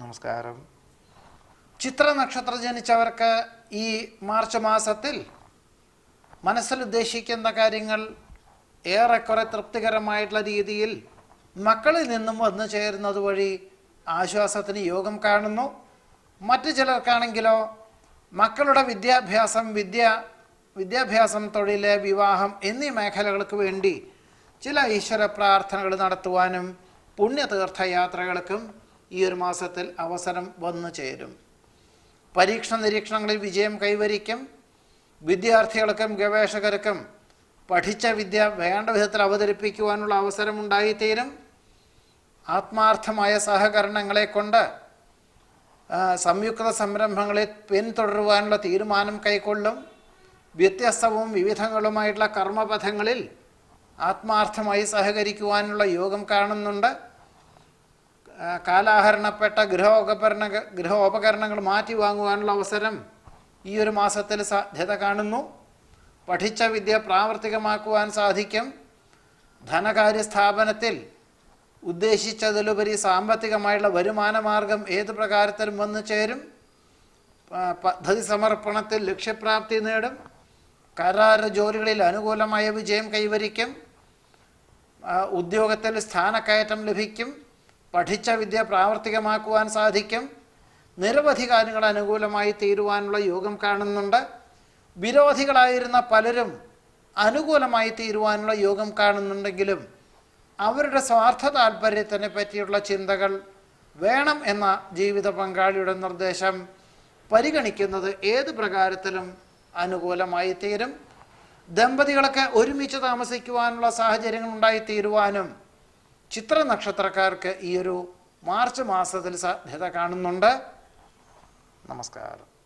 നമസ്കാരം. ചിത്ര നക്ഷത്ര ജനിച്ചവർക്ക് ഈ മാർച്ച് മാസത്തിൽ മനസ്സിൽ ഉദ്ദേശിക്കുന്ന കാര്യങ്ങൾ ഏറെക്കുറെ തൃപ്തികരമായിട്ടുള്ള രീതിയിൽ മക്കളിൽ നിന്നും വന്നു ചേരുന്നത് വഴി ആശ്വാസത്തിന് യോഗം കാണുന്നു. മറ്റു ചിലർക്കാണെങ്കിലോ മക്കളുടെ വിദ്യാഭ്യാസം വിദ്യ വിദ്യാഭ്യാസം തൊഴിൽ വിവാഹം എന്നീ മേഖലകൾക്ക് വേണ്ടി ചില ഈശ്വര പ്രാർത്ഥനകൾ നടത്തുവാനും പുണ്യതീർത്ഥയാത്രകൾക്കും ഈ ഒരു മാസത്തിൽ അവസരം വന്നു ചേരും. പരീക്ഷണ നിരീക്ഷണങ്ങളിൽ വിജയം കൈവരിക്കും. വിദ്യാർത്ഥികൾക്കും ഗവേഷകർക്കും പഠിച്ച വിദ്യ വേണ്ട വിധത്തിൽ അവതരിപ്പിക്കുവാനുള്ള അവസരം ഉണ്ടായിത്തീരും. ആത്മാർത്ഥമായ സഹകരണങ്ങളെ കൊണ്ട് സംയുക്ത സംരംഭങ്ങളെ പിന്തുടരുവാനുള്ള തീരുമാനം കൈക്കൊള്ളും. വ്യത്യസ്തവും വിവിധങ്ങളുമായിട്ടുള്ള കർമ്മപഥങ്ങളിൽ ആത്മാർത്ഥമായി സഹകരിക്കുവാനുള്ള യോഗം കാണുന്നുണ്ട്. കാലാഹരണപ്പെട്ട ഗൃഹോപകരണ ഗൃഹോപകരണങ്ങൾ മാറ്റി വാങ്ങുവാനുള്ള അവസരം ഈ ഒരു മാസത്തിൽ സാധ്യത കാണുന്നു. പഠിച്ച വിദ്യ പ്രാവർത്തികമാക്കുവാൻ സാധിക്കും. ധനകാര്യ സ്ഥാപനത്തിൽ ഉദ്ദേശിച്ചതിലുപരി സാമ്പത്തികമായുള്ള വരുമാനമാർഗം ഏത് പ്രകാരത്തിലും വന്നു ചേരും. പദ്ധതി സമർപ്പണത്തിൽ ലക്ഷ്യപ്രാപ്തി നേടും. കരാർ ജോലികളിൽ അനുകൂലമായ വിജയം കൈവരിക്കും. ഉദ്യോഗത്തിൽ സ്ഥാനക്കയറ്റം ലഭിക്കും. പഠിച്ച വിദ്യ പ്രാവർത്തികമാക്കുവാൻ സാധിക്കും. നിരവധി കാര്യങ്ങൾ അനുകൂലമായി തീരുവാനുള്ള യോഗം കാണുന്നുണ്ട്. വിരോധികളായിരുന്ന പലരും അനുകൂലമായി തീരുവാനുള്ള യോഗം കാണുന്നുണ്ടെങ്കിലും അവരുടെ സ്വാർത്ഥ താല്പര്യത്തിനെ പറ്റിയുള്ള ചിന്തകൾ വേണം എന്ന ജീവിത പങ്കാളിയുടെ നിർദ്ദേശം പരിഗണിക്കുന്നത് ഏത് പ്രകാരത്തിലും അനുകൂലമായി തീരും. ദമ്പതികളൊക്കെ ഒരുമിച്ച് താമസിക്കുവാനുള്ള സാഹചര്യങ്ങൾ ഉണ്ടായിത്തീരുവാനും ചിത്ര നക്ഷത്രക്കാർക്ക് ഈ ഒരു മാർച്ച് മാസത്തിൽ സാധ്യത കാണുന്നുണ്ട്. നമസ്കാരം.